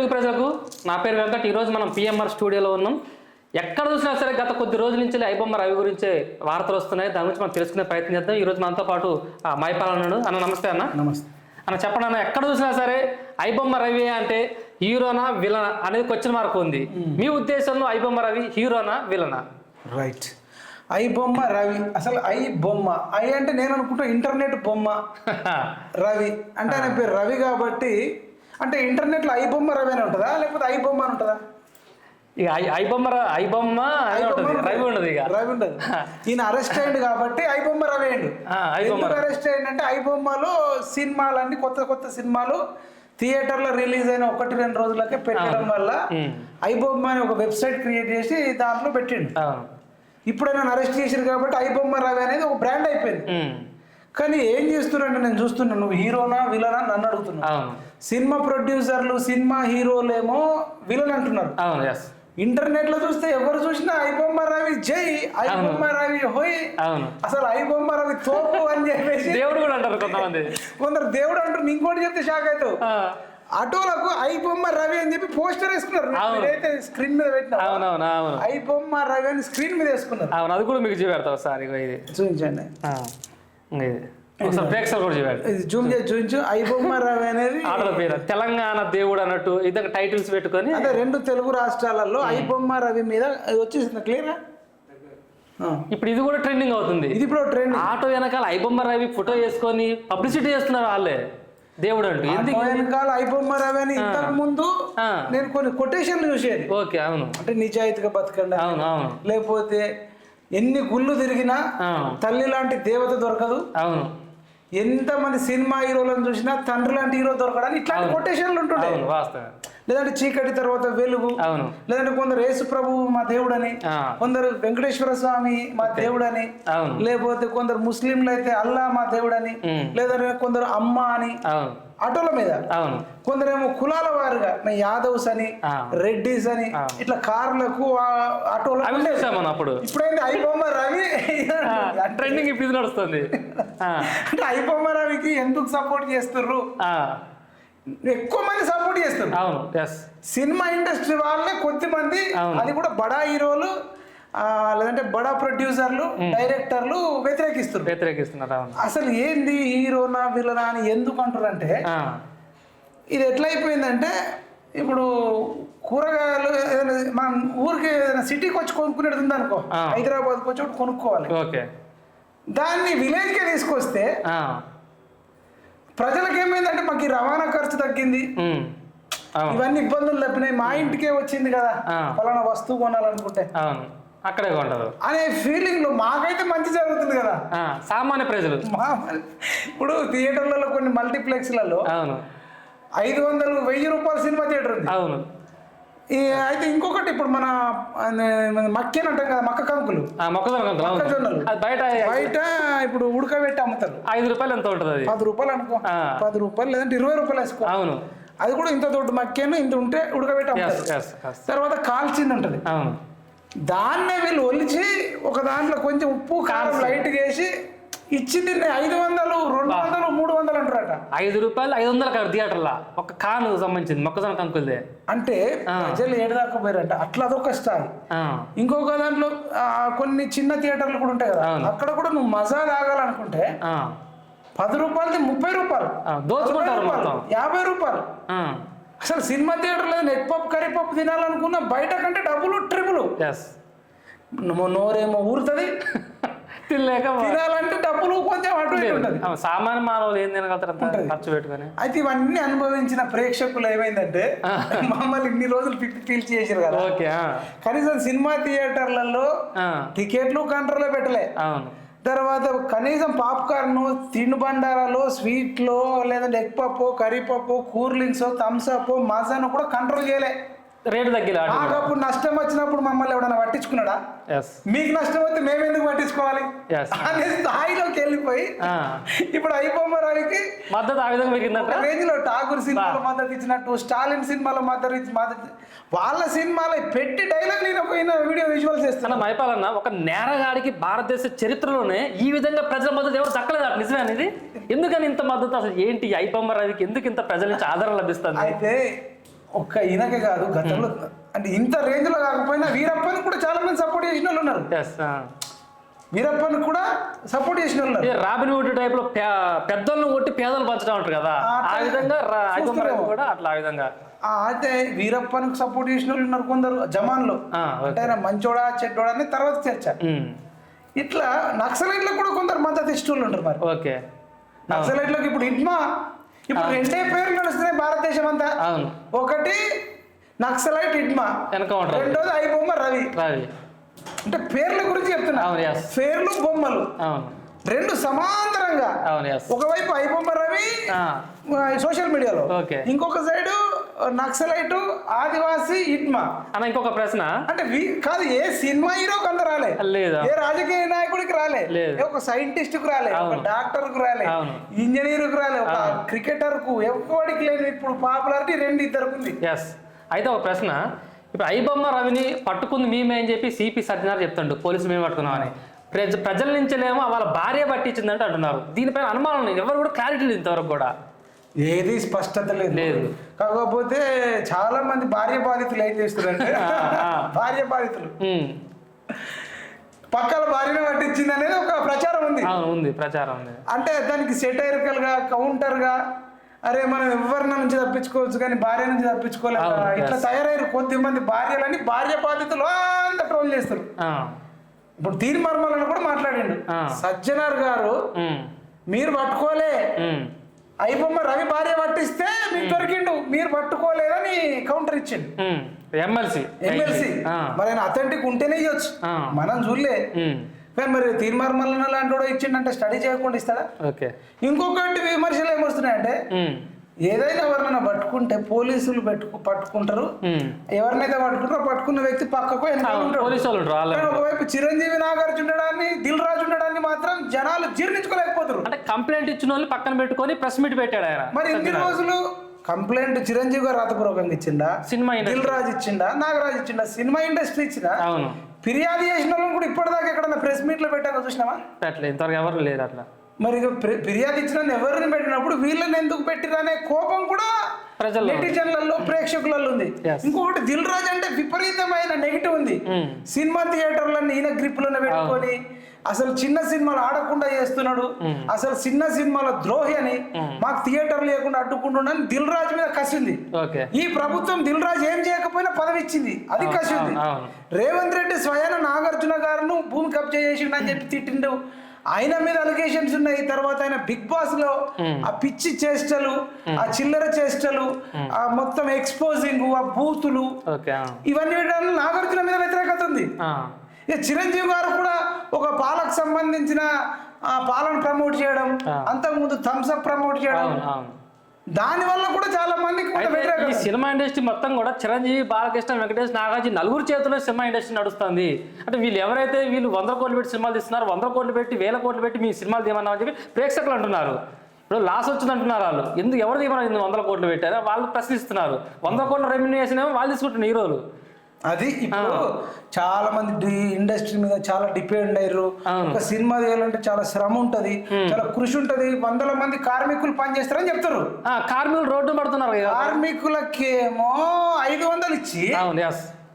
తెలుగు ప్రజలకు నా పేరు వెంకట్. ఈరోజు మనం పిఎంఆర్ స్టూడియోలో ఉన్నాం. ఎక్కడ చూసినా సరే గత కొద్ది రోజుల నుంచి ఐబొమ్మ రవి గురించే వార్తలు వస్తున్నాయి. దాని గురించి మనం తెలుసుకునే ప్రయత్నం చేద్దాం. ఈరోజు మనతో పాటు ఆ, మైపాల్ అన్నాడు. అన్న నమస్తే అన్న. నమస్తే. అన్న చెప్పండి అన్న ఎక్కడ చూసినా సరే ఐబొమ్మ రవి అంటే హీరోనా విలనా అనేది క్వశ్చన్ మార్క్ ఉంది. మీ ఉద్దేశంలో ఐబొమ్మ రవి హీరోనా విలనా? రైట్. ఐ బొమ్మ రవి అసలు ఐ బొమ్మ ఐ అంటే నేను అనుకుంటా ఇంటర్నెట్ బొమ్మ రవి. అంటే ఆయన పేరు రవి కాబట్టి అంటే ఇంటర్నెట్లో ఐ బొమ్మ రవి అని ఉంటుందా? లేకపోతే ఐ బొమ్మ అని ఉంటుందా? ఇక ఐ- ఐబొమ్మ ఐ బొమ్మ ఉంటుంది. ఉంటుంది. రవి ఉండదు ఇక. రవి ఉండదు. ఈయన అరెస్ట్ అయ్యిండు కాబట్టి ఐ బొమ్మ రవి అయ్యిండు. బొమ్మ ఎందుకు అరెస్ట్ అయ్యిండంటే ఐ బొమ్మలో సినిమాలన్నీ కొత్త కొత్త సినిమాలు థియేటర్లో రిలీజ్ అయిన ఒకటి రెండు రోజులకే పెట్టడం వల్ల. ఐ బొమ్మ అని ఒక వెబ్సైట్ క్రియేట్ చేసి దాంట్లో పెట్టిండు. ఇప్పుడు ఆయన అరెస్ట్ చేశారు కాబట్టి ఐ బొమ్మ రవి అనేది ఒక బ్రాండ్ అయిపోయింది. కానీ ఏం చేస్తున్నారంటే నేను చూస్తున్నాను నువ్వు హీరోనా విలనా నన్ను అడుగుతున్నావు. అవును. సినిమా ప్రొడ్యూసర్లు సినిమా హీరోలేమో విలన్ అంటున్నారు. అవును ఎస్ ఇంటర్నెట్లో చూస్తే ఎవరు చూసినా ఐ బొమ్మ రవి జై ఐ బొమ్మ రవి హోయ్. అవును. అసలు ఐ బొమ్మ రవి తోపు అని చెప్పేసి దేవుడు కూడా అంటారు కొంతమంది. కొందరు దేవుడు అంటారు ఇంకోటి చెప్తే షాక్ అవుతావు. ఆ, ఆటోలకు ఐ బొమ్మ రవి అని చెప్పి పోస్టర్ వేసుకున్నారు. నేనైతే స్క్రీన్ మీద పెట్టిన. అవునవును అవును. ఐ బొమ్మ రవి అని స్క్రీన్ మీద వేసుకున్నారు. అవును అది కూడా మీకు చూపెడతావు సార్ ఇది. చూపించండి. ఇది. ఒకసారి ప్రేక్షకులు కూడా చూపెడతారు ఇది జూమ్ చేసి చూపించు ఐ బొమ్మ రవి అనేది ఆటల పేరు. తెలంగాణ దేవుడు అన్నట్టు ఇద్దరు టైటిల్స్ పెట్టుకొని అంటే రెండు తెలుగు రాష్ట్రాలలో ఐ బొమ్మ రవి మీద అది వచ్చేసింది? క్లియర్ ఇప్పుడు ఇది కూడా ట్రెండింగ్ అవుతుంది. ఇది ఇప్పుడు ట్రెండ్ ఆటో వెనకాల ఐబొమ్మ రవి ఫోటో వేసుకొని పబ్లిసిటీ చేస్తున్నారు వాళ్ళే. దేవుడు అంటూ. ఎందుకు? వెనకాల ఐ బొమ్మ రవి అని ఇంతకు ముందు. నేను కొన్ని కొటేషన్లు చూసేది. ఓకే అవును. అంటే నిజాయితీగా బతకండి అవును అవును. లేకపోతే ఎన్ని గుళ్ళు తిరిగినా తల్లి లాంటి దేవత దొరకదు. అవును. ఎంతమంది సినిమా హీరోలను చూసినా తండ్రి లాంటి హీరో దొరకడని ఇట్లాంటి కొటేషన్లు వాస్తవం లేదంటే చీకటి తర్వాత వెలుగు లేదంటే కొందరు యేసు ప్రభువు మా దేవుడని ఆ, కొందరు వెంకటేశ్వర స్వామి మా దేవుడని అవును. లేకపోతే కొందరు ముస్లింలు అయితే అల్లా మా దేవుడని ఉమ్, లేదా కొందరు అమ్మ అని ఆటోల మీద. కొందరేమో కులాల వారుగా యాదవ్స్ అని. రెడ్డిస్ అని. ఇట్లా కార్లకు ఆ- ఆటోలకు అవి ఉండేది. చూసాం మనం అప్పుడు. ఇప్పుడైతే ఐబొమ్మ రవి. ట్రెండింగ్ ఇప్పుడు ఇది నడుస్తుంది. అంటే ఐబొమ్మ రవికి ఎందుకు సపోర్ట్ చేస్తుర్రు? ఎక్కువ మంది సపోర్ట్ చేస్తారు అవును సినిమా ఇండస్ట్రీ వాళ్ళే కొద్దిమంది. అది కూడా బడా హీరోలు లేదంటే బడా ప్రొడ్యూసర్లు డైరెక్టర్లు వ్యతిరేకిస్తారు వ్యతిరేకిస్తున్నారు అసలు ఏంది హీరోనా విలనా అని ఎందుకు అంటారంటే ఇది ఎట్లా అయిపోయిందంటే ఇప్పుడు కూరగాయలు ఏదైనా మనం ఊరికి ఏదైనా సిటీకి వచ్చి కొనుక్కునేది ఉందనుకో. హైదరాబాద్కి వచ్చి కొనుక్కోవాలి. ఓకే. దాన్ని విలేజ్కి తీసుకొస్తే ఆ, ప్రజలకు ఏమైందంటే మాకు రవాణా ఖర్చు తగ్గింది. ఇవన్నీ ఇబ్బందులు తప్పినాయి. మా ఇంటికే వచ్చింది కదా. ఫలానా వస్తువు కొనాలనుకుంటే. అక్కడే కొంటారు. అనే ఫీలింగ్లో మాకైతే మంచి జరుగుతుంది కదా. సామాన్య ప్రజలు. ఇప్పుడు థియేటర్లలో కొన్ని మల్టీప్లెక్స్లలో అవును. ఐదు వందలు వెయ్యి రూపాయల సినిమా థియేటర్ ఉంది. అవును. ఈ అయితే ఇంకొకటి ఇప్పుడు మన మక్కేని అంటాం కదా మక్క కంకులు మొక్కజొన్నలు. బయట బయట ఇప్పుడు ఉడకబెట్టి అమ్ముతారు. ఐదు రూపాయలు ఎంత ఉంటుంది అది? పది రూపాయలు అనుకో. పది రూపాయలు లేదంటే ఇరవై రూపాయలు వేసుకో. అవును. అది కూడా ఇంత తోటి మక్కేను ఇంత ఉంటే ఉడకబెట్టి అమ్ముతారు. తర్వాత కాల్చింది ఉంటుంది. అవును. దాన్నే వీళ్ళు ఒలిచి ఒక దాంట్లో కొంచెం ఉప్పు కారం లైట్ వేసి ఇచ్చింది ఐదు వందలు రెండు వందలు మూడు వందలు అంటారట ఐదు రూపాయలు ఐదు వందల కాదు థియేటర్లా ఒక కాను సంబంధించింది మొక్కజొన్న కంకులదే. అంటే ప్రజలు ఏడదాకా పోయారంట అట్లా అదొక ఆ, ఇంకొక దాంట్లో కొన్ని చిన్న థియేటర్లు కూడా ఉంటాయి కదా. అక్కడ కూడా నువ్వు మజా తాగాలనుకుంటే పది రూపాయలది ముప్పై రూపాయలు. దోచుకుంటారు యాభై రూపాయలు. అసలు సినిమా థియేటర్లో నెట్ పప్పు కర్రీ పప్పు తినాలనుకున్న బయట కంటే డబ్బులు ట్రిపుల్. ఎస్ నోరేమో ఊరుతుంది. తినలేక తినాలంటే డబ్బులు కొంచెం అటు ఉంటుంది. సామాన్య మానవులు ఏం తినగలుగుతారు అంత ఖర్చు పెట్టుకొని? అయితే ఇవన్నీ అనుభవించిన ప్రేక్షకులు ఏమైందంటే మమ్మల్ని ఇన్ని రోజులు పిలిచి పిలిచి చేసారు కదా. ఓకే కనీసం సినిమా థియేటర్లలో టికెట్లు కౌంటర్లో పెట్టలే. అవును. తర్వాత కనీసం పాప్కార్న్ తినుబండారాలు స్వీట్లు లేదంటే ఎగ్ పప్పు కర్రీ పప్పు కూల్ డ్రింక్స్ థమ్స్ అప్ మజాను కూడా కంట్రోల్ చేయలే. రేటు తగ్గిలా మాకప్పుడు నష్టం వచ్చినప్పుడు మమ్మల్ని ఎవడన్నా పట్టించుకున్నాడా? మీకు నష్టం వస్తే మేము ఎందుకు పట్టించుకోవాలి అనే స్థాయిలోకి వెళ్ళిపోయి ఇప్పుడు అయిపోమ్మ రావికి మద్దతు ఆ విధంగా పెరిగిందంట రేంజ్లో ఠాగూర్ సినిమాలో మద్దతు ఇచ్చినట్టు స్టాలిన్ సినిమాలో మద్దతు ఇచ్చి మద్దతు వాళ్ళ సినిమాలో పెట్టి డైలాగ్ నేను పోయిన వీడియో విజువల్స్ చేస్తాను. మైపాలన్న ఒక నేరగాడికి భారతదేశ చరిత్రలోనే ఈ విధంగా ప్రజల మద్దతు ఎవరు దక్కలేదు నిజమే అనేది? ఎందుకని ఇంత మద్దతు? అసలు ఏంటి ఐపమ్మ రవికి? ఎందుకు ఇంత ప్రజల నుంచి ఆదరణ లభిస్తుంది? అయితే ఒక్క ఈయనకే కాదు గతంలో అంటే ఇంత రేంజ్లో కాకపోయినా వీరప్పని కూడా చాలా మంది సపోర్ట్ చేసిన వాళ్ళు ఉన్నారు. వీరప్పని కూడా సపోర్ట్ చేసిన వాళ్ళు రాబిన్ హుడ్ టైప్లో పే- పెద్దోళ్ళని కొట్టి పేదలు పంచడం అంటారు కదా ఆ, విధంగా. కూడా అట్లా ఆ విధంగా. అయితే వీరప్పనికి సపోర్ట్ చేసిన వాళ్ళు ఉన్నారు కొందరు జమాన్లో. అంటే ఆయన మంచోడా చెడ్డోడా అని తర్వాత చర్చ. ఇట్లా నక్సలైట్లకు కూడా కొందరు మద్దతు ఇష్టం ఉంటారు మరి. ఓకే. నక్సలైట్లకు ఇప్పుడు ఇట్మా ఇప్పుడు రెండే పేర్లు నడుస్తున్నాయి భారతదేశం అంతా అవును. ఒకటి నక్సలైట్ ఇడ్మా ఎన్కౌంటర్ రెండోది ఐబొమ్మ రవి. రవి. అంటే పేర్ల గురించి చెప్తున్నా. పేర్లు బొమ్మలు. అవును. రెండు సమాంతరంగా. ఒకవైపు ఐబొమ్మ రవి సోషల్ మీడియాలో. ఓకే. ఇంకొక సైడు నక్సలైట్ ఆదివాసి ఇడ్మా అన్న ఇంకొక ప్రశ్న. అంటే వీ- కాదు ఏ సినిమా హీరోకి అంత రాలే. లేదా. ఏ రాజకీయ నాయకుడికి రాలే. ఒక సైంటిస్ట్కు రాలే ఒక. డాక్టర్కు రాలే. ఇంజనీర్కు రాలే ఒక క్రికెటర్కు ఎవరికి లేదు ఇప్పుడు పాపులారిటీ రెండు ఇద్దరికి ఉంది ఎస్ అయితే ఒక ప్రశ్న. ఇప్పుడు ఐబొమ్మ రవిని పట్టుకుంది మేమే అని చెప్పి సిపి సత్యనారాయణ చెప్తుండు. పోలీసులు మేము పట్టుకున్నామని. ప్రజ ప్రజల నుంచేలేమో వాళ్ళ భార్య పట్టించిందంటే అంటున్నారు. దీనిపైన అనుమానం ఎవరు కూడా క్లారిటీ లేదు ఇంతవరకు కూడా. ఏది స్పష్టత లేదు. లేదు. కాకపోతే చాలా మంది భార్య బాధితులు ఏం చేస్తున్నారంటే. భార్య బాధితులు. పక్కల భార్యను పట్టించింది అనేది ఒక ప్రచారం ఉంది. ఉంది. ప్రచారం ఉంది. అంటే దానికి సెటైరికల్గా కౌంటర్గా అరే మనం ఎవరి నుంచి తప్పించుకోవచ్చు కానీ భార్య నుంచి yes. ఇట్లా తయారయ్యారు కొద్ది మంది భార్యలని భార్య బాధితులు అంత ట్రోల్ చేస్తారు. ఇప్పుడు తీరి మర్మలను కూడా మాట్లాడిండు. సజ్జనార్ గారు మీరు పట్టుకోలే. అయిపోమ్మ రవి భార్య పట్టిస్తే మీకు దొరికిండు. మీరు పట్టుకోలేదని కౌంటర్ ఇచ్చిండు. ఎమ్మెల్సీ. ఎమ్మెల్సీ. మరి ఆయన అథెంటిక్ ఉంటేనే ఇవ్వచ్చు. మనం చూడలే. కానీ మరి తీర్మార్మలన లాంటి వాడు ఇచ్చిండంటే స్టడీ చేయకుండా ఇస్తాడా? ఓకే. ఇంకొకటి విమర్శలు ఏమొస్తున్నాయంటే ఏదైనా ఎవరినైనా పట్టుకుంటే పోలీసులు పెట్టుకు పట్టుకుంటారు. ఎవరినైతే పట్టుకుంటారో పట్టుకున్న వ్యక్తి పక్కకు ఒకవైపు చిరంజీవి నాగార్జున ఉండడాన్ని దిల్ రాజు ఉండడాన్ని మాత్రం జనాలు జీర్ణించుకోలేకపోతారు అంటే కంప్లైంట్ ఇచ్చిన వాళ్ళు పక్కన పెట్టుకొని ప్రెస్ మీట్ పెట్టాడు ఆయన. మరి ఇన్ని రోజులు కంప్లైంట్ చిరంజీవి గారు రాతపూర్వకంగా ఇచ్చిందా సినిమా దిల్ ఇండస్ట్రీ. రాజు ఇచ్చిండా? నాగరాజు ఇచ్చిండా? సినిమా ఇండస్ట్రీ ఇచ్చిందా? అవును. ఫిర్యాదు చేసిన వాళ్ళని కూడా ఇప్పటిదాకా ఎక్కడన్నా ప్రెస్ మీట్లో పెట్టాక చూసినావా? అట్లా ఇంతవరకు ఎవరు లేరు అట్లా. మరి ఫిర్యాదు ఇచ్చిన ఎవరిని పెట్టినప్పుడు వీళ్ళని ఎందుకు పెట్టిరనే కోపం కూడా నెటిజన్లలో ప్రేక్షకులలో ఉంది. ఇంకొకటి దిల్ రాజు అంటే విపరీతమైన నెగిటివ్ ఉంది. ఉమ్, సినిమా థియేటర్లను ఈయన గ్రిప్పులను పెట్టుకొని అసలు చిన్న సినిమాలు ఆడకుండా చేస్తున్నాడు. అసలు చిన్న సినిమాల ద్రోహి అని మాకు థియేటర్ లేకుండా అడ్డుకుంటున్నాను దిల్ రాజు మీద కసి ఉంది ఓకే. ఈ ప్రభుత్వం దిల్ రాజు ఏం చేయకపోయినా పదవి ఇచ్చింది అది కసి ఉంది అవును, అవును. రేవంత్ రెడ్డి స్వయాన నాగార్జున గారును భూమి కబ్జా చేసిండు అని చెప్పి తిట్టిండు. ఆయన మీద అలిగేషన్స్ ఉన్నాయి తర్వాత ఆయన బిగ్ బాస్లో ఆ పిచ్చి చేష్టలు ఆ చిల్లర చేష్టలు ఆ మొత్తం ఎక్స్పోజింగ్ ఆ బూతులు. ఇవన్నీ పెట్టడానికి నాగార్జున మీద వ్యతిరేకత ఉంది. చిరంజీవి గారు కూడా ఒక పాలకు సంబంధించిన ఆ పాలను ప్రమోట్ చేయడం. అంతకుముందు థమ్స్ అప్ ప్రమోట్ చేయడం అవును అవును దాని వల్ల కూడా చాలా మందికి ఈ సినిమా ఇండస్ట్రీ మొత్తం కూడా చిరంజీవి బాలకృష్ణ వెంకటేష్ నాగార్జున నలుగురు చేతుల్లో సినిమా ఇండస్ట్రీ నడుస్తుంది. అంటే వీళ్ళు ఎవరైతే వీళ్ళు వందల కోట్లు పెట్టి సినిమాలు తీస్తున్నారు వందల కోట్లు పెట్టి వేల కోట్లు పెట్టి మీ సినిమాలు తీయమన్నామని చెప్పి ప్రేక్షకులు అంటున్నారు. ఇప్పుడు లాస్ వచ్చింది అంటున్నారు వాళ్ళు. ఎందుకు ఎవరు తీయమన్నారు వందల కోట్లు పెట్టారో? వాళ్ళు ప్రశ్నిస్తున్నారు. వందల కోట్ల రెమ్యునేషన్ ఏమో వాళ్ళు తీసుకుంటున్నారు హీరోలు అది ఇప్పుడు చాలా మంది ఇండస్ట్రీ మీద చాలా డిపెండ్ అయ్యారు. ఒక సినిమా తీయాలంటే చాలా శ్రమ ఉంటది. చాలా కృషి ఉంటది. వందల మంది కార్మికులు పనిచేస్తారని చెప్తారు. కార్మికులు రోడ్డు పడుతున్నారు కార్మికులకేమో ఐదు వందలు ఇచ్చి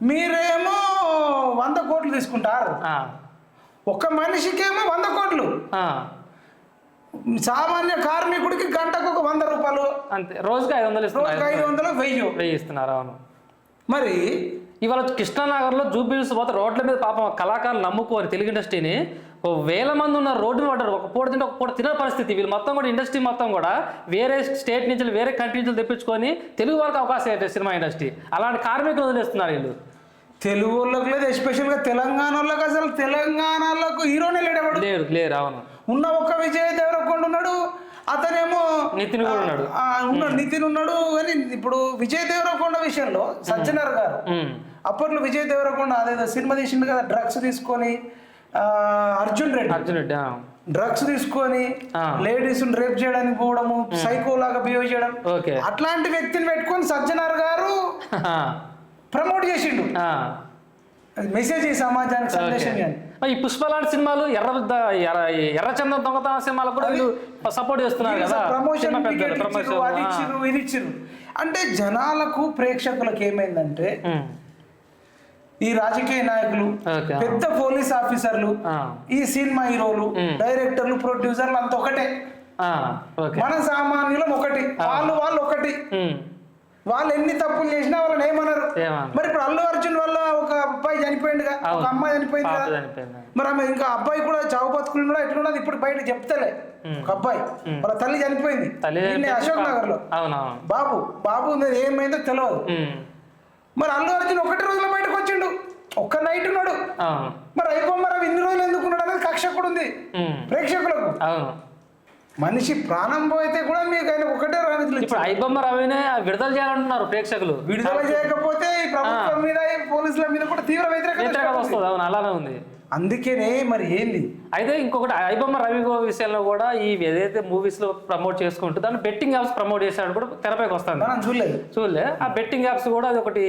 మీరేమో వంద కోట్లు తీసుకుంటారు. ఒక మనిషికేమో వంద కోట్లు. సామాన్య కార్మికుడికి గంటకు ఒక వంద రూపాయలు. అంతే. రోజుకి ఐదు వందలు రోజుకి ఐదు వందలు వెయ్యి. వెయ్యి ఇస్తున్నారు అవును. మరి ఇవాళ కృష్ణానగర్లో జూబిల్స్ పోతే రోడ్ల మీద పాపం కళాకారులు నమ్ముకోరు తెలుగు ఇండస్ట్రీని. ఓ వేల మంది ఉన్న రోడ్డు మీద పడ్డారు. ఒక పూట తింటే ఒక పూట తినే పరిస్థితి. వీళ్ళు మొత్తం కూడా ఇండస్ట్రీ మొత్తం కూడా వేరే స్టేట్ నుంచి వేరే కంట్రీ నుంచి తెప్పించుకొని తెలుగు వాళ్ళకి అవకాశం సినిమా ఇండస్ట్రీ? అలాంటి కార్మికులు వదిలేస్తున్నారు వీళ్ళు. తెలుగు వాళ్ళకి లేదు ఎస్పెషల్గా తెలంగాణ వాళ్ళకి అసలు తెలంగాణలోకి హీరోనే లేడేవాడు? లేరు లేరు అవును. ఉన్న ఒక్క విజయ్ దేవరకొండ ఉన్నాడు. అతనేమో నితిన్ కూడా ఉన్నాడు. ఉన్నాడు నితిన్ ఉన్నాడు కానీ ఇప్పుడు విజయ్ దేవరకొండ విషయంలో సజ్జనర్ గారు అప్పట్లో విజయ్ దేవరకొండ అదేదో సినిమా తీసిండు కదా డ్రగ్స్ తీసుకొని అర్జున్ రెడ్డి. అర్జున్ రెడ్డి డ్రగ్స్ తీసుకొని. లేడీస్ రేప్ చేయడానికి పోవడము సైకో లాగా బిహేవ్ చేయడం. అట్లాంటి వ్యక్తిని పెట్టుకొని సజ్జనార్ గారు ప్రమోట్ చేసిండు. మెసేజ్ ఈ సమాజానికి సందేశం. కానీ ఈ పుష్ప లాంటి సినిమాలు ఎర్ర ఎర్ర ఎర్రచందం దొంగతనం సినిమాలకు కూడా వీళ్ళు సపోర్ట్ చేస్తున్నారు కదా. ప్రమోషన్ ఇది ఇచ్చిర్రు. అంటే జనాలకు ప్రేక్షకులకు ఏమైందంటే. ఈ రాజకీయ నాయకులు పెద్ద పోలీస్ ఆఫీసర్లు. ఈ సినిమా హీరోలు డైరెక్టర్లు ప్రొడ్యూసర్లు అంత ఒకటే. మన సామాన్యులం ఒకటి వాళ్ళు వాళ్ళు ఒకటి. వాళ్ళు ఎన్ని తప్పులు చేసినా వాళ్ళని ఏమన్నారు ఏమన్నారు? మరి ఇప్పుడు అల్లు అర్జున్ వల్ల ఒక అబ్బాయి చనిపోయిందిగా ఒక. అమ్మాయి చనిపోయింది పాప కదా చనిపోయింది. మరి ఆమె ఇంకా అబ్బాయి కూడా చావు బతుకులు కూడా ఎట్లున్నది ఇప్పుడు బయట చెప్తలే. ఒక అబ్బాయి. వాళ్ళ తల్లి చనిపోయింది. తల్లి ఈయన్ని చనిపోయింది, అశోక్ నగర్లో అవునవును. బాబు బాబు ఉన్నది ఏమైందో తెలియదు ఉమ్. మరి అల్లు అర్జున్ ఒకటి రోజుల బయటకు వచ్చిండు. ఒక్క నైట్ ఉన్నాడు. అవును. మరి అయిపో మరి ఇన్ని రోజులు ఎందుకు ఉన్నాడు అనేది కక్ష కూడా ఉంది. ఉమ్. ప్రేక్షకులకు. అవును. మనిషి ప్రాణం పోయితే కూడా మీకు ఆయన ఒకటే రానితులు ఇప్పుడు ఐబొమ్మ రవినే విడుదల చేయాలంటున్నారు ప్రేక్షకులు. విడుదల చేయకపోతే ఈ ప్రభుత్వం మీద పోలీసుల మీద కూడా తీవ్ర వ్యతిరేకత. వస్తుంది. అవును అలానే ఉంది. అందుకేనే మరి ఏంది? అయితే ఇంకొకటి ఐబొమ్మ రవి గో విషయంలో కూడా ఈ ఏదైతే మూవీస్లో ప్రమోట్ చేసుకుంటూ దాన్ని బెట్టింగ్ యాప్స్ ప్రమోట్ చేశాడు కూడా తెరపైకి వస్తుంది. మనం చూడలేదు. చూడలే. ఆ బెట్టింగ్ యాప్స్ కూడా అది ఒకటి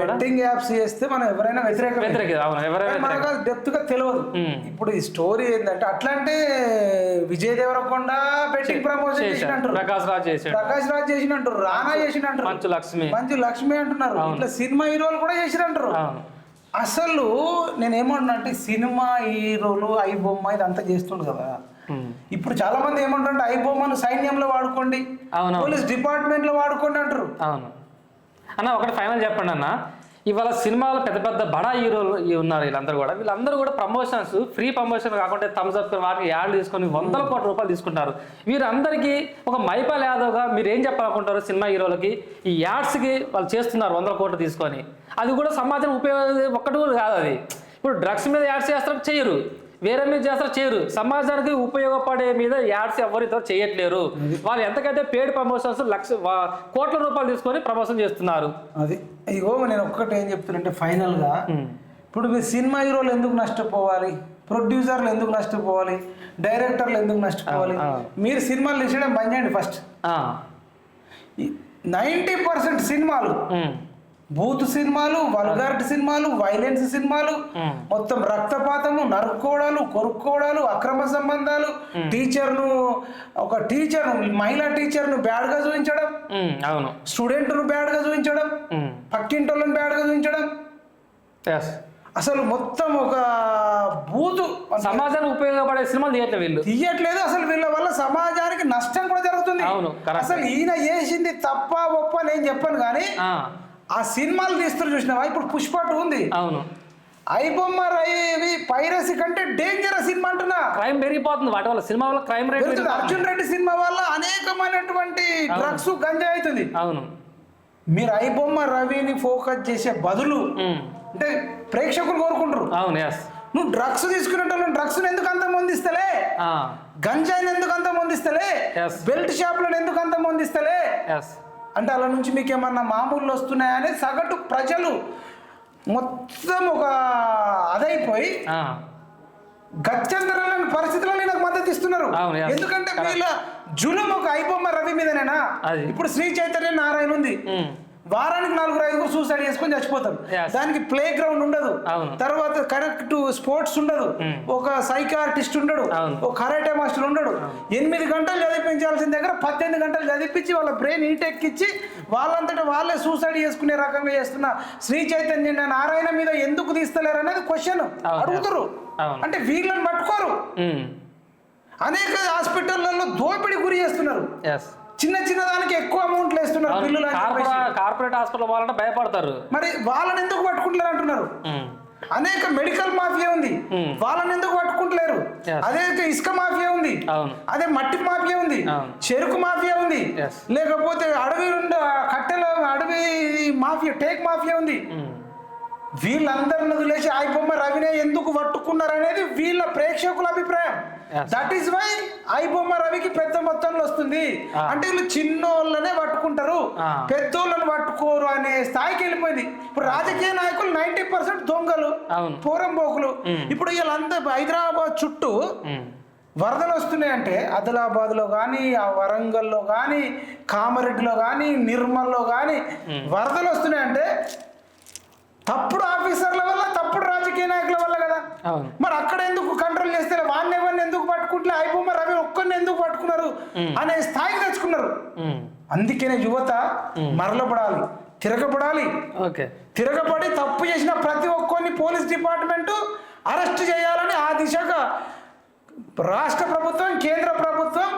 బెట్టింగ్ యాప్స్ చేస్తే మనం ఎవరైనా వ్యతిరేకం వ్యతిరేకత అవును ఎవరైనా మనకు డెప్త్గా తెలియదు. ఇప్పుడు ఈ స్టోరీ ఏంటంటే అట్లా అంటే విజయ్ దేవరకొండ బెట్టింగ్ ప్రమోషన్ చేసినట్టు ప్రకాష్ రాజ్ చేశాడు. ప్రకాష్ రాజ్ చేసినట్టు రానా చేసినట్టు మంచు లక్ష్మి. మంచి లక్ష్మి అంటున్నారు. ఇట్లా సినిమా హీరోలు కూడా చేసినట్టు అసలు నేను ఏమంటున్నా అంటే సినిమా హీరోలు ఐ బొమ్మ ఇదంతా చేస్తుండు కదా. ఇప్పుడు చాలా మంది ఏమంటారంటే ఐ బొమ్మను సైన్యంలో వాడుకోండి అవును పోలీస్ డిపార్ట్మెంట్లో వాడుకోండి అంటారు. అవును. అన్న ఒకటి ఫైనల్ చెప్పండి అన్న ఇవాళ సినిమాలు పెద్ద పెద్ద బడా హీరోలు ఉన్నారు వీళ్ళందరూ కూడా. వీళ్ళందరూ కూడా ప్రమోషన్స్ ఫ్రీ ప్రమోషన్ కాకుండా థమ్స్ అప్ వాటికి యాడ్ తీసుకొని వందల కోట్ల రూపాయలు తీసుకుంటారు. వీరందరికీ ఒక మైపాల్ యాదవ్గా మీరు ఏం చెప్పాలనుకుంటారు సినిమా హీరోలకి? ఈ యాడ్స్కి వాళ్ళు చేస్తున్నారు వందల కోట్లు తీసుకొని. అది కూడా సమాజం ఉపయోగ ఒక్కటి కూడా కాదు అది. ఇప్పుడు డ్రగ్స్ మీద యాడ్స్ చేస్తారు చేయరు. వేరే మీద చేస్తారు చేయరు. సమాజానికి ఉపయోగపడే మీద యాడ్స్ ఎవరితో చేయట్లేరు. వాళ్ళు ఎంతకైతే పేడ్ ప్రమోషన్స్ లక్ష కోట్ల రూపాయలు తీసుకొని ప్రమోషన్ చేస్తున్నారు. అది. ఇగో నేను ఒక్కటి ఏం చెప్తున్నంటే ఫైనల్గా ఇప్పుడు మీరు సినిమా హీరోలు ఎందుకు నష్టపోవాలి? ప్రొడ్యూసర్లు ఎందుకు నష్టపోవాలి? డైరెక్టర్లు ఎందుకు నష్టపోవాలి? మీరు సినిమాలు తీసేయడం బంద్ చేయండి ఫస్ట్. నైంటీ పర్సెంట్ సినిమాలు బూత్ సినిమాలు వల్గారిటీ సినిమాలు వైలెన్స్ సినిమాలు మొత్తం రక్తపాతము నరుక్కోవడాలు కొరుక్కోవడాలు అక్రమ సంబంధాలు టీచర్ను ఒక టీచర్ మహిళా టీచర్ను బ్యాడ్గా చూపించడం అవును. స్టూడెంట్ను బ్యాడ్గా చూపించడం ఉమ్, పక్కింటోళ్ళని బ్యాడ్గా చూపించడం. అసలు మొత్తం ఒక బూతు. సమాజానికి ఉపయోగపడే సినిమాలు తీయట్లేదు వీళ్ళు. తీయట్లేదు అసలు వీళ్ళ వల్ల సమాజానికి నష్టం కూడా జరుగుతుంది. అవును. అసలు ఈయన చేసింది తప్ప ఒప్ప నేను చెప్పాను కానీ ఆ, సినిమాలు తీస్తున్నారు చూసినావా? ఇప్పుడు పుష్ప టూ ఉంది. అవును. ఐబొమ్మ రవి పైరసీ కంటే డేంజరస్ సినిమా అంటున్నా. క్రైమ్ పెరిగిపోతుంది వాటి వల్ల. సినిమా వల్ల క్రైమ్ రేట్ పెరుగుతుంది. అర్జున్ రెడ్డి సినిమా వల్ల అనేకమైనటువంటి డ్రగ్స్ గంజా అవుతుంది. అవును. మీరు ఐబొమ్మ రవిని ఫోకస్ చేసే బదులు అంటే ప్రేక్షకులు కోరుకుంటారు. అవును ఎస్ నువ్వు డ్రగ్స్ తీసుకునేటోళ్ళు డ్రగ్స్ ఎందుకు అంత మందిస్తలే? గంజాయిని ఎందుకు అంత మందిస్తలే. బెల్ట్ షాపులను ఎందుకు అంత మందిస్తలే? అంటే అలా నుంచి మీకు ఏమన్నా మామూలు వస్తున్నాయని సగటు ప్రజలు మొత్తం ఒక అదైపోయి గత్యంతరాలని పరిస్థితులలో నాకు మద్దతు ఇస్తున్నారు. ఎందుకంటే వీళ్ళ జులం ఒక ఐబొమ్మ రవి మీదనేనా. ఇప్పుడు శ్రీ చైతన్య నారాయణ ఉంది వారానికి నలుగురు ఐదుగురు సూసైడ్ చేసుకొని చచ్చిపోతారు. దానికి ప్లే గ్రౌండ్ ఉండదు. తర్వాత కరెక్ట్ స్పోర్ట్స్ ఉండదు. ఒక సైకార్టిస్ట్ ఉండడు. ఒక కరాటే మాస్టర్ ఉండడు. ఎనిమిది గంటలు చదివించాల్సిన దగ్గర పద్దెనిమిది గంటలు చదివించి వాళ్ళ బ్రెయిన్ హీట్ ఎక్కించి వాళ్ళంతటా వాళ్ళే సూసైడ్ చేసుకునే రకంగా చేస్తున్న శ్రీ చైతన్య నారాయణ మీద ఎందుకు తీస్తలేరు అనేది క్వశ్చన్. అడుగుతారు. అంటే వీళ్ళని పట్టుకోరు. అనేక హాస్పిటళ్ళలో దోపిడీ గురి చేస్తున్నారు. చిన్న చిన్న దానికి ఎక్కువ అమౌంట్లు వేస్తున్నారు బిల్లులు అని చెప్పేసి. కార్పొరేట్ హాస్పిటల్ వాళ్ళంటే భయపడతారు మరి వాళ్ళని ఎందుకు పట్టుకుంటున్నారు అంటున్నారు ఉమ్, అనేక మెడికల్ మాఫియా ఉంది Hmm. వాళ్ళని ఎందుకు పట్టుకుంటలేరు Yes. అదే ఇసుక మాఫియా ఉంది అవును అదే మట్టి మాఫియా ఉంది అవును. చెరుకు మాఫియా ఉంది Yes. లేకపోతే అడవి కట్టెల అడవి మాఫియా టేక్ మాఫియా ఉంది ఉమ్, వీళ్ళందరిని వదిలేసి ఐబొమ్మ రవినే ఎందుకు పట్టుకున్నారు అనేది వీళ్ళ ప్రేక్షకుల అభిప్రాయం. దట్ ఈస్ వై ఐబొమ్మ రవికి పెద్ద మొత్తంలో వస్తుంది. Ah. అంటే వీళ్ళు చిన్నోళ్ళనే పట్టుకుంటారు. Ah. పెద్దోళ్ళని పట్టుకోరు అనే స్థాయికి వెళ్ళిపోయింది. ఇప్పుడు రాజకీయ నాయకులు నైన్టీ పర్సెంట్ దొంగలు పోరంబోకులు ఇప్పుడు వీళ్ళంతా హైదరాబాద్ చుట్టూ ఉమ్, వరదలు వస్తున్నాయంటే ఆదిలాబాద్లో కానీ ఆ వరంగల్లో కానీ కామారెడ్డిలో కానీ నిర్మల్లో కానీ వరదలు వస్తున్నాయంటే తప్పుడు ఆఫీసర్ల వల్ల తప్పుడు రాజకీయ నాయకుల వల్ల కదా. మరి అక్కడ ఎందుకు కంట్రోల్ చేస్తే వాడిని ఎవరిని ఎందుకు పట్టుకుంటే అయిపోమ్మ రవి ఒక్కరిని ఎందుకు పట్టుకున్నారు? అనే స్థాయికి తెచ్చుకున్నారు. అందుకనే యువత మరలపడాలి తిరగబడాలి. ఓకే. తిరగబడి తప్పు చేసిన ప్రతి ఒక్కరిని పోలీస్ డిపార్ట్మెంట్ అరెస్ట్ చేయాలని ఆ దిశగా రాష్ట్ర ప్రభుత్వం కేంద్ర ప్రభుత్వం.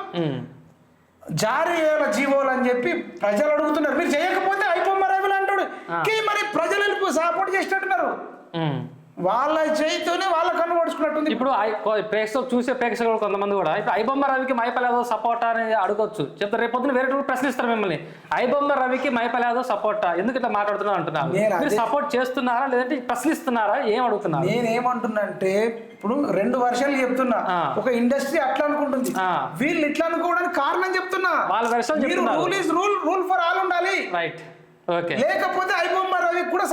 జారీ చేయాల జీవోలు అని చెప్పి ప్రజలు అడుగుతున్నారు. మీరు చేయకపోతే కి మరి ప్రజలు సపోర్ట్ చేసినట్టున్నారు. వాళ్ళ చేయితోనే వాళ్ళ కన్ను పడుచుకున్నట్టుంది. ఇప్పుడు ప్రేక్షకులు చూసే ప్రేక్షకులు కొంతమంది కూడా ఇప్పుడు ఐబొమ్మ రవికి మైపల్ యాదవ్ సపోర్టా అని అడగొచ్చు. చెప్తారు రేపు పొద్దున వేరే ప్రశ్నిస్తారు మిమ్మల్ని. ఐబొమ్మ రవికి మైపల్ యాదవ్ సపోర్టా? ఎందుకు ఇట్లా మాట్లాడుతున్నా? అంటున్నారు. నేను మీరు సపోర్ట్ చేస్తున్నారా? లేదంటే ప్రశ్నిస్తున్నారా? ఏం అడుగుతున్నారు? నేనేమంటున్నంటే ఇప్పుడు రెండు వర్షాలు చెప్తున్నా. ఒక ఇండస్ట్రీ అట్లా అనుకుంటుంది. వీళ్ళు ఇట్లా అనుకోవడానికి కారణం చెప్తున్నా. వాళ్ళ చెప్తున్నారు. Rule is rule rule for all ఉండాలి. రైట్. లేకపోతే ఐబొమ్మ రవి కూడా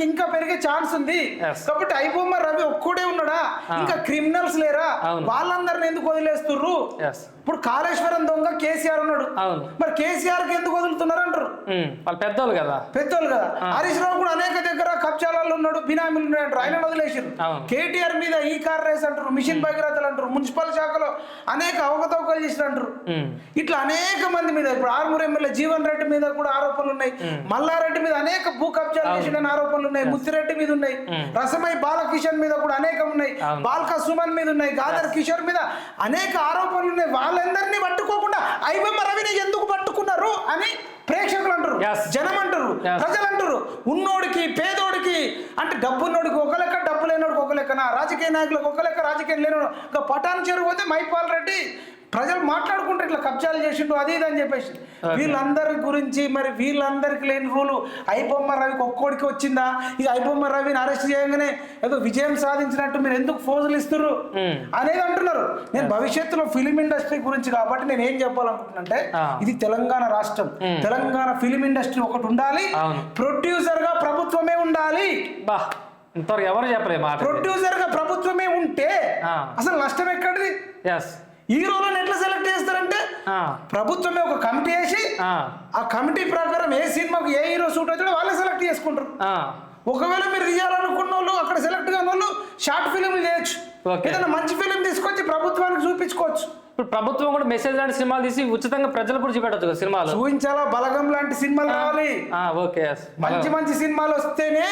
సంఖ్య ఇంకా పెరిగే ఛాన్స్ ఉంది. కాబట్టి ఐబొమ్మ రవి ఒక్కడే ఉన్నాడా? ఇంకా క్రిమినల్స్ లేరా. వాళ్ళందరిని ఎందుకు వదిలేస్తుర్రు? ఇప్పుడు కాళేశ్వరం దొంగ కేసీఆర్ ఉన్నాడు మరి కేసీఆర్కి ఎందుకు వదులుతున్నారు అంటారు. వాళ్ళు పెద్దోళ్ళు కదా. పెద్దోళ్ళు కదా. హరీష్ రావు కూడా అనేక దగ్గర కబ్జాలలో ఉన్నాడు బినామీలు ఉన్నాడు ఆయన వదిలేసారు. కేటీఆర్ మీద ఈ కార్ రేస్ అంటారు మిషన్ భగీరథలు అంటారు మున్సిపల్ శాఖలో అనేక అవకతవకలు చేసిన అంటారు. ఇట్లా అనేక మంది మీద ఇప్పుడు ఆర్మూర్ ఎమ్మెల్యే జీవన్ రెడ్డి మీద కూడా ఆరోపణలు ఉన్నాయి. మల్లారెడ్డి మీద అనేక భూ కబ్జాలు చేసిన ఆరోపణలు ఉన్నాయి ముత్తిరెడ్డి మీద ఉన్నాయి రసమై బాలకిషన్ మీద కూడా అనేకం ఉన్నాయి. బాల్క సుమన్ మీద ఉన్నాయి గాదర్ కిషోర్ మీద అనేక ఆరోపణలు ఉన్నాయి. వాళ్ళందరినీ పట్టుకోకుండా ఐబమ్మ రవిని ఎందుకు పట్టుకున్నారు అని ప్రేక్షకులు అంటారు. జనం అంటారు. ప్రజలు అంటారు. ఉన్నోడికి పేదోడికి అంటే డబ్బున్నోడికి ఒక లెక్క డబ్బు లేనోడికి ఒక లెక్కన? రాజకీయ నాయకులకు ఒక లెక్క రాజకీయం లేనోడు. ఇంకా పటాన్ చెరువు పోతే మైపాల్ రెడ్డి ప్రజలు మాట్లాడుకుంటారు ఇట్లా కబ్జాలు చేసిండు అది ఇది అని చెప్పేసి. వీళ్ళందరి గురించి మరి వీళ్ళందరికి లేని రూలు. ఐబొమ్మ రవికి ఒక్కోడికి వచ్చిందా? ఇక ఐబొమ్మ రవిని అరెస్ట్ చేయగానే ఏదో విజయం సాధించినట్టు మీరు ఎందుకు ఫోజులు ఇస్తున్నారు. అనేది అంటున్నారు. నేను భవిష్యత్తులో ఫిలిం ఇండస్ట్రీ గురించి కాబట్టి నేను ఏం చెప్పాలనుకుంటున్నానంటే ఆ. ఇది తెలంగాణ రాష్ట్రం. తెలంగాణ ఫిలిం ఇండస్ట్రీ ఒకటి ఉండాలి. ప్రొడ్యూసర్గా ప్రభుత్వమే ఉండాలి. బా ఇంతవరకు ఎవరు చెప్పలే మాట ప్రొడ్యూసర్గా ప్రభుత్వమే ఉంటే. అసలు నష్టం ఎక్కడిది? ఎస్ హీరోలను ఎట్లా సెలెక్ట్ చేస్తారంటే ప్రభుత్వమే ఒక కమిటీ వేసి ఆ. కమిటీ ప్రకారం ఏ సినిమాకు ఏ హీరో సూట్ అవుతాడో వాళ్ళే సెలెక్ట్ చేసుకుంటారు. ఒకవేళ మీరు తీయాలనుకున్న వాళ్ళు అక్కడ సెలెక్ట్ కాని వాళ్ళు షార్ట్ ఫిలిం చేయొచ్చు. ఏదైనా మంచి ఫిలిం తీసుకొచ్చి ప్రభుత్వానికి చూపించుకోవచ్చు. ఇప్పుడు ప్రభుత్వం కూడా మెసేజ్ లాంటి సినిమాలు తీసి ఉచితంగా ప్రజలకు కూడా చూపెట్టచ్చు కదా సినిమాలు? చూపించాలా? బలగం లాంటి సినిమాలు రావాలి. ఓకే. మంచి మంచి సినిమాలు వస్తేనే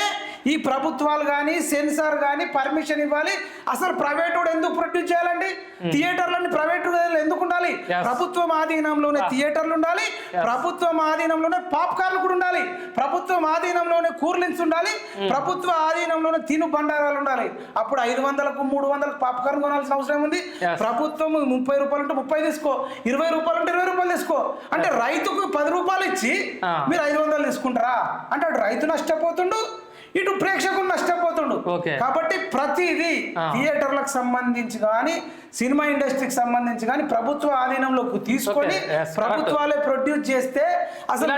ఈ ప్రభుత్వాలు కానీ సెన్సార్ కానీ పర్మిషన్ ఇవ్వాలి. అసలు ప్రైవేట్ వాడు ఎందుకు ప్రొడ్యూస్ చేయాలండి? థియేటర్లన్నీ ప్రైవేట్ ఎందుకు ఉండాలి. ప్రభుత్వం ఆధీనంలోనే థియేటర్లు ఉండాలి. ప్రభుత్వం ఆధీనంలోనే పాప్కార్న్ కూడా ఉండాలి. ప్రభుత్వం ఆధీనంలోనే కూర్లిన్స్ ఉండాలి. ప్రభుత్వ ఆధీనంలోనే తిను బండారాలు ఉండాలి. అప్పుడు ఐదు వందలకు మూడు వందలకు పాప్కార్న్ కొనాల్సిన అవసరం ఉంది. ప్రభుత్వం ముప్పై రూపాయలు ఉంటే ముప్పై తీసుకో. ఇరవై రూపాయలు ఉంటే ఇరవై రూపాయలు తీసుకో. అంటే రైతుకు పది రూపాయలు ఇచ్చి ఆ. మీరు ఐదు వందలు తీసుకుంటారా? అంటే అటు రైతు నష్టపోతుండు ఇటు ప్రేక్షకుడు నష్టపోతుండు. కాబట్టి ప్రతిదీ. థియేటర్లకు సంబంధించి కానీ సినిమా ఇండస్ట్రీకి సంబంధించి కానీ ప్రభుత్వ ఆధీనంలోకి తీసుకొని ప్రభుత్వాలే ప్రొడ్యూస్ చేస్తే అసలు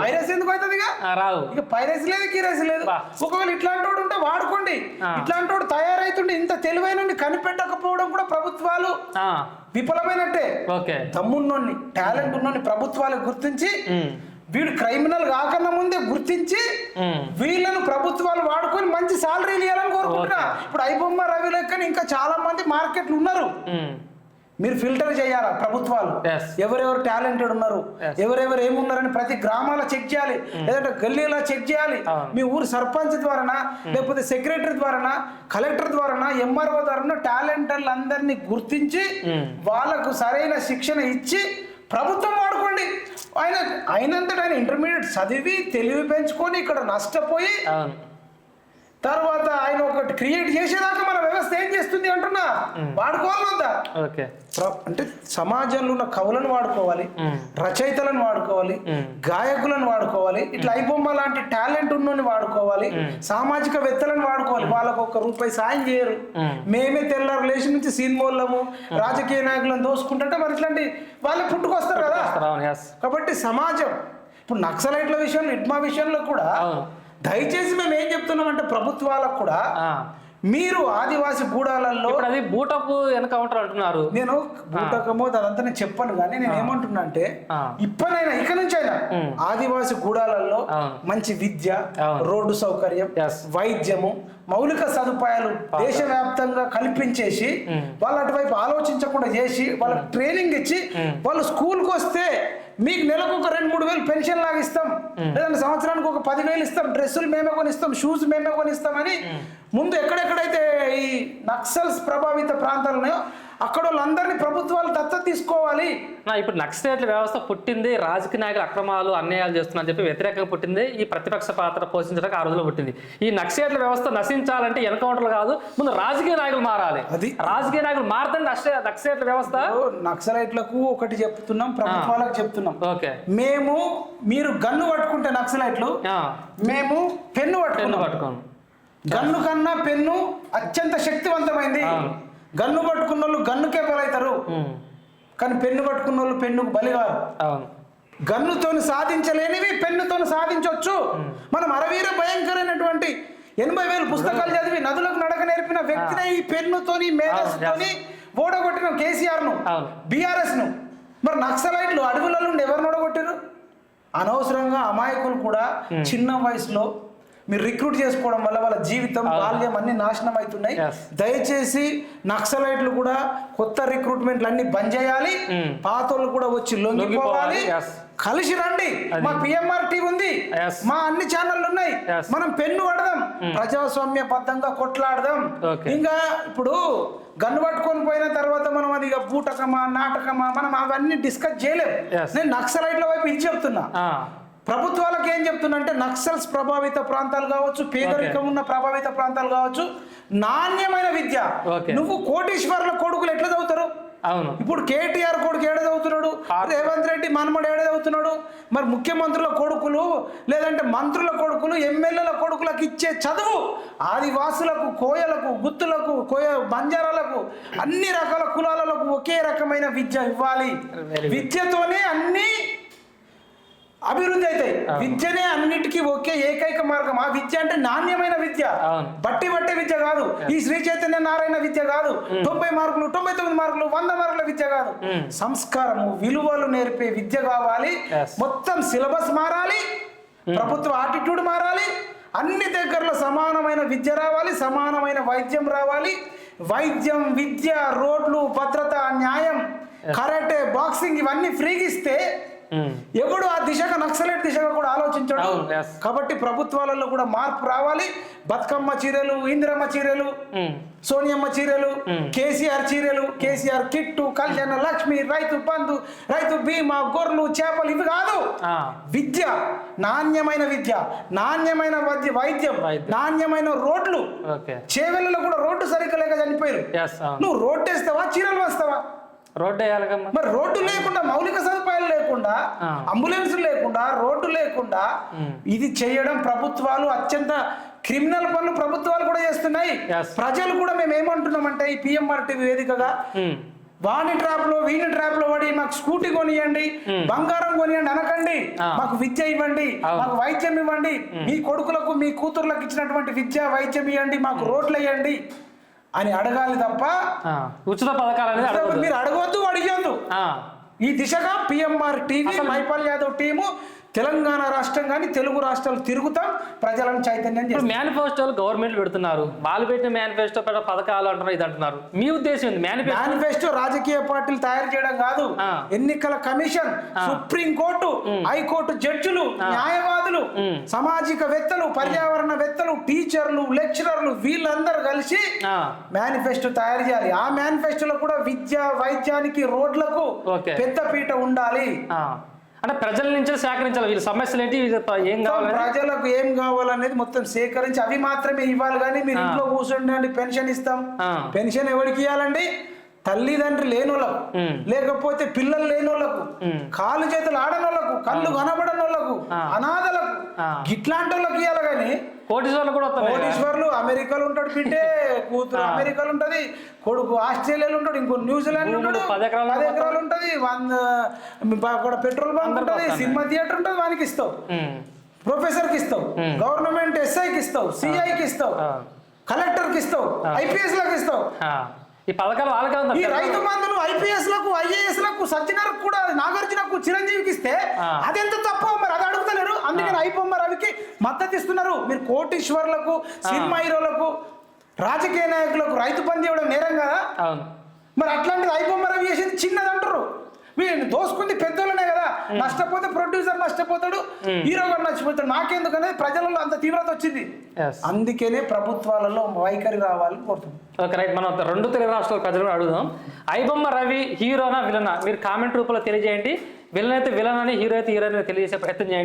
వైరస్ ఎందుకు అవుతుంది రావు. ఇక పైరసీ లేదు కీరసీ లేదు. ఒకవేళ ఇట్లాంటి వాడు ఉంటే వాడుకోండి. ఇట్లాంటి వాడు తయారైతుండే ఇంత తెలివైన కనిపెట్టకపోవడం కూడా ప్రభుత్వాలు విఫలమైనట్టే. ఓకే. దమ్మున్నోన్ని టాలెంట్ ఉన్నోన్ని ప్రభుత్వాలు గుర్తించి వీడు క్రిమినల్ కాకన్నా ముందే గుర్తించి వీళ్ళను ప్రభుత్వాలు వాడుకొని మంచి సాలరీలు ఇవ్వాలని కోరుకుంటున్నా. ఇప్పుడు ఐబొమ్మ రవి లెక్కని ఇంకా చాలా మంది మార్కెట్లు ఉన్నారు. మీరు ఫిల్టర్ చేయాలా ప్రభుత్వాలు. ఎవరెవరు టాలెంటెడ్ ఉన్నారు. ఎవరెవరు ఏమున్నారని ప్రతి గ్రామాల చెక్ చేయాలి. లేదంటే గల్లీలో చెక్ చేయాలి. మీ ఊరు సర్పంచ్ ద్వారానా? లేకపోతే సెక్రటరీ ద్వారానా? కలెక్టర్ ద్వారానా? ఎంఆర్ఓ ద్వారానా? టాలెంటర్లు అందరినీ గుర్తించి. వాళ్ళకు సరైన శిక్షణ ఇచ్చి ప్రభుత్వం వాడుకోండి ఆయన అయినంతట ఆయన ఇంటర్మీడియట్ చదివి తెలివి పెంచుకొని ఇక్కడ నష్టపోయి తర్వాత ఆయన ఒకటి క్రియేట్ చేసేదాకా మన వ్యవస్థ ఏం చేస్తుంది అంటున్నా? వాడుకోవాలి వద్దా అంటే సమాజంలో ఉన్న కవులను వాడుకోవాలి రచయితలను వాడుకోవాలి. గాయకులను వాడుకోవాలి ఇట్లా ఐబొమ్మ లాంటి టాలెంట్ ఉన్నోని వాడుకోవాలి సామాజిక వేత్తలను వాడుకోవాలి. వాళ్ళకు ఒక రూపాయి సాయం చేయరు. మ్మ్. తెల్లారు లేచి నుంచి సినిమాలము రాజకీయ నాయకులను దోసుకుంటుంటే మరి ఇట్లాంటి వాళ్ళే పుట్టుకొస్తారు కదా. కాబట్టి సమాజం ఇప్పుడు నక్సలైట్ల విషయంలో ఇట్మా విషయంలో కూడా దయచేసి మేము ఏం చెప్తున్నామంటే ప్రభుత్వాలకు కూడా మీరు ఆదివాసి గూడాలలో అది బూటపు ఎన్కౌంటర్ అంటున్నారు నేను బూటకమో అదంతా నేను చెప్పను కానీ నేను ఏమంటున్నా అంటే. ఇప్పటినైనా ఇక నుంచి అయినా ఆదివాసి గూడాలలో. మంచి విద్య. రోడ్డు సౌకర్యం. వైద్యము మౌలిక సదుపాయాలు దేశవ్యాప్తంగా కల్పించేసి వాళ్ళు అటువైపు ఆలోచించకుండా చేసి వాళ్ళకి ట్రైనింగ్ ఇచ్చి వాళ్ళు స్కూల్కి వస్తే మీకు నెలకు ఒక రెండు మూడు వేలు పెన్షన్ లాగా ఇస్తాం. లేదంటే సంవత్సరానికి ఒక పదివేలు ఇస్తాం. డ్రెస్సులు మేమే కొనిస్తాం షూస్ మేమే కొనిస్తామని ముందు ఎక్కడెక్కడైతే ఈ నక్సల్స్ ప్రభావిత ప్రాంతాలు ఉన్నాయో అక్కడ వాళ్ళందరినీ ప్రభుత్వాలు దత్తత తీసుకోవాలి. నా ఇప్పుడు నక్సలైట్ల వ్యవస్థ పుట్టింది రాజకీయ నాయకులు అక్రమాలు అన్యాయాలు చేస్తున్నారని చెప్పి వ్యతిరేకంగా పుట్టింది ఈ ప్రతిపక్ష పాత్ర పోషించడానికి ఆ రోజులో పుట్టింది. ఈ నక్సలైట్ల వ్యవస్థ నశించాలంటే ఎన్కౌంటర్లు కాదు ముందు రాజకీయ నాయకులు మారాలి. అది. రాజకీయ నాయకులు మారితే నక్స- నక్సలైట్ల వ్యవస్థ? నక్సలైట్లకు ఒకటి చెప్తున్నాం ప్రభుత్వాలకు చెప్తున్నాం. ఓకే. మేము మీరు గన్ను పట్టుకుంటే నక్సలైట్లు మేము పెన్ను పెన్ను పట్టుకున్నాం. పట్టుకోను గన్ను కన్నా పెన్ను అత్యంత శక్తివంతమైంది. గన్ను పట్టుకున్న వాళ్ళు గన్నుకే బలవుతారు కానీ పెన్ను పట్టుకున్న వాళ్ళు పెన్నుకు బలి కాదు. అవును. గన్నుతోని సాధించలేనివి పెన్నుతోని సాధించవచ్చు మనం అరవీర భయంకరమైనటువంటి ఎనభై వేలు పుస్తకాలు చదివి నదులకు నడక నేర్పిన వ్యక్తినే ఈ పెన్నుతోని మేధస్సుతోని ఓడగొట్టిన కేసీఆర్ను. బీఆర్ఎస్ను మరి నక్సలైట్లు అడవులలో ఎవరిని ఓడగొట్టారు అనవసరంగా అమాయకులు కూడా చిన్న వయసులో మీరు రిక్రూట్ చేసుకోవడం వల్ల వాళ్ళ జీవితం బాల్యం అన్ని నాశనం అవుతున్నాయి. దయచేసి నక్సలైట్లు కూడా కొత్త రిక్రూట్మెంట్లు అన్ని బంద్ చేయాలి. పాతోళ్ళు కూడా వచ్చి లొంగిపోవాలి. కలిసి రండి. మా పిఎంఆర్ టీవీ ఉంది. మా అన్ని ఛానళ్ళు ఉన్నాయి. మనం పెన్ను పడదాం ప్రజాస్వామ్యబద్ధంగా కొట్లాడదాం. Okay. ఇంకా ఇప్పుడు గన్ను పట్టుకొని పోయిన తర్వాత మనం అది ఇక బూటకమా నాటకమా మనం అవన్నీ డిస్కస్ చేయలేం. నేను నక్సలైట్ల వైపు ఇది చెప్తున్నా. ప్రభుత్వాలకు ఏం చెప్తున్నా అంటే నక్సల్స్ ప్రభావిత ప్రాంతాలు కావచ్చు పేదరికం ఉన్న ప్రభావిత ప్రాంతాలు కావచ్చు నాణ్యమైన విద్య. నువ్వు కోటీశ్వరుల కొడుకులు ఎట్లా చదువుతారు? అవును. ఇప్పుడు కేటీఆర్ కొడుకు ఏడ చదువుతున్నాడు? రేవంత్ రెడ్డి మనమడు ఏడ చదువుతున్నాడు? మరి ముఖ్యమంత్రుల కొడుకులు లేదంటే మంత్రుల కొడుకులు ఎమ్మెల్యేల కొడుకులకు ఇచ్చే చదువు ఆదివాసులకు కోయలకు గుత్తులకు కోయ బంజారాలకు అన్ని రకాల కులాలకు ఒకే రకమైన విద్య ఇవ్వాలి. విద్యతోనే అన్ని అభివృద్ధి అవుతాయి. విద్యనే అన్నిటికీ ఒకే ఏకైక మార్గం. ఆ విద్య అంటే నాణ్యమైన విద్య. బట్టి బట్టే విద్య కాదు. ఈ శ్రీ చైతన్య నారాయణ విద్య కాదు. తొంభై మార్కులు తొంభై తొమ్మిది మార్కులు వంద మార్కుల విద్య కాదు. Mm. సంస్కారము విలువలు నేర్పే విద్య కావాలి. మొత్తం సిలబస్ మారాలి. ప్రభుత్వ ఆటిట్యూడ్ మారాలి. అన్ని దగ్గరలో సమానమైన విద్య రావాలి. సమానమైన వైద్యం రావాలి. వైద్యం విద్య రోడ్లు భద్రత న్యాయం కరాటే బాక్సింగ్ ఇవన్నీ ఫ్రీగా ఎవడు ఆ దిశగా నక్సలైట్ దిశగా కూడా ఆలోచించాడు. కాబట్టి ప్రభుత్వాలలో కూడా మార్పు రావాలి. బతుకమ్మ చీరలు ఇందిరమ్మ చీరలు సోనియమ్మ చీరలు. కేసీఆర్ చీరలు కేసీఆర్ కిట్టు కళ్యాణ లక్ష్మి రైతు బంధు రైతు బీమా గొర్రెలు చేపలు ఇవి కాదు. విద్య నాణ్యమైన విద్య నాణ్యమైన వైద్య. నాణ్యమైన రోడ్లు. చేవెళ్ళలో కూడా రోడ్డు సరిగ్గా లేక చనిపోయారు. నువ్వు రోడ్డు వేస్తావా చీరలు వేస్తావా? రోడ్డు వేయాలిగమ్మా మరి రోడ్డు లేకుండా మౌలిక సదుపాయాలు లేకుండా. అంబులెన్స్ లేకుండా రోడ్డు లేకుండా ఇది చేయడం ప్రభుత్వాలు అత్యంత క్రిమినల్ పనులు ప్రభుత్వాలు కూడా చేస్తున్నాయి. ప్రజలు కూడా మేము ఏమంటున్నామంటే ఈ పిఎంఆర్ టీవీ వేదికగా వాణి ట్రాప్లో వీణి ట్రాప్లో పడి మాకు స్కూటీ కొనియండి బంగారం కొనియండి అనకండి. మాకు విద్య ఇవ్వండి. మాకు వైద్యం ఇవ్వండి మీ కొడుకులకు మీ కూతుర్లకు ఇచ్చినటువంటి విద్య వైద్యం ఇవ్వండి మాకు రోడ్లు ఇవ్వండి అని అడగాలి తప్ప ఉచిత పథకాలు మీరు అడగవద్దు అడిగొద్దు. ఈ దిశగా PMR TV Maipal Yadav team Telangana రాష్ట్రం కానీ తెలుగు రాష్ట్రాలు తిరుగుతాం ప్రజలను చైతన్యం చేస్తాం. మేనిఫెస్టోలు గవర్నమెంట్ పెడుతున్నారు. వాళ్ళు పెట్టిన మేనిఫెస్టో పథకాలు అంటున్నారు ఇది అంటున్నారు మీ ఉద్దేశం ఏంది? మేనిఫెస్టో మేనిఫెస్టో రాజకీయ పార్టీలు తయారు చేయడం కాదు. ఎన్నికల కమిషన్ సుప్రీం కోర్టు హైకోర్టు జడ్జిలు న్యాయవాదులు ఉమ్. సామాజికవేత్తలు పర్యావరణవేత్తలు టీచర్లు లెక్చరర్లు వీళ్ళందరూ కలిసి మేనిఫెస్టో తయారు చేయాలి. ఆ మేనిఫెస్టోలో కూడా విద్య వైద్యానికి రోడ్లకు ఓకే. పెద్దపీట ఉండాలి. అంటే ప్రజల నుంచి సేకరించాలి వీళ్ళ సమస్యలు ఏంటి ఏం కావాలి ప్రజలకు ఏం కావాలనేది మొత్తం సేకరించి అవి మాత్రమే ఇవ్వాలి కానీ మీరు. ఇంట్లో కూర్చోండి పెన్షన్ ఇస్తాం. పెన్షన్ ఎవరికి ఇవ్వాలండి తల్లిదండ్రి లేనోళ్ళకు. లేకపోతే పిల్లలు లేనోళ్ళకు. కాలు చేతులు ఆడనోళ్ళకు కళ్ళు కనబడనోళ్ళకు. అనాథలకు. ఇట్లాంటి వాళ్ళకి ఇవ్వాలి కానీ కోటీశ్వర్లు కూడా కదా. కోటీశ్వర్లు అమెరికాలో ఉంటాడు బిడ్డే కూతురు. అమెరికాలో ఉంటది కొడుకు ఆస్ట్రేలియాలో ఉంటాడు ఇంకో న్యూజిలాండ్ ఉంటాడు పది ఎకరాలు పది ఎకరాలు ఉంటది వంద అక్కడ పెట్రోల్ బంక్ ఉంటది. సినిమా థియేటర్ ఉంటది వానికి ఇస్తావు ఉమ్, ప్రొఫెసర్కి ఇస్తావు. గవర్నమెంట్ ఎస్ఐకి ఇస్తావు సిఐకి ఇస్తావు. కలెక్టర్కి ఇస్తావు ఐపీఎస్లకు ఇస్తావు ఈ పథకాలు వాళ్ళకే ఈ రైతు బంధును ఐపీఎస్లకు ఐఏఎస్లకు సజ్జనరకు కూడా నాగార్జునకు చిరంజీవికి ఇస్తే. అదెంత తప్ప మరి అది అడుగుతలేరు అందుకని ఐబొమ్మ రవికి మద్దతు ఇస్తున్నారు మీరు కోటీశ్వర్లకు సినిమా హీరోలకు రాజకీయ నాయకులకు రైతు బంధు ఇవ్వడం నేరం కదా? అవును. మరి అట్లాంటిది ఐబొమ్మ రవి చేసింది చిన్నది అంటారు వీళ్ళు దోసుకుంది పెద్దోళ్ళనే కదా. నష్టపోతే ప్రొడ్యూసర్ నష్టపోతాడు హీరో గారు నష్టపోతాడు. నాకెందుకనే ప్రజలలో అంత తీవ్రత వచ్చింది. అందుకనే ప్రభుత్వాలలో వైఖరి రావాలని కోరుతున్నాం. Okay right. మనం రెండు తెలుగు రాష్ట్రాల ప్రజలు అడుగుదాం. ఐబొమ్మ రవి హీరోనా విలనా? మీరు కామెంట్ రూపంలో తెలియజేయండి. విలన్ అయితే విలన్ అని హీరో అయితే హీరోయిన్ తెలియజేసే ప్రయత్నం చేయండి.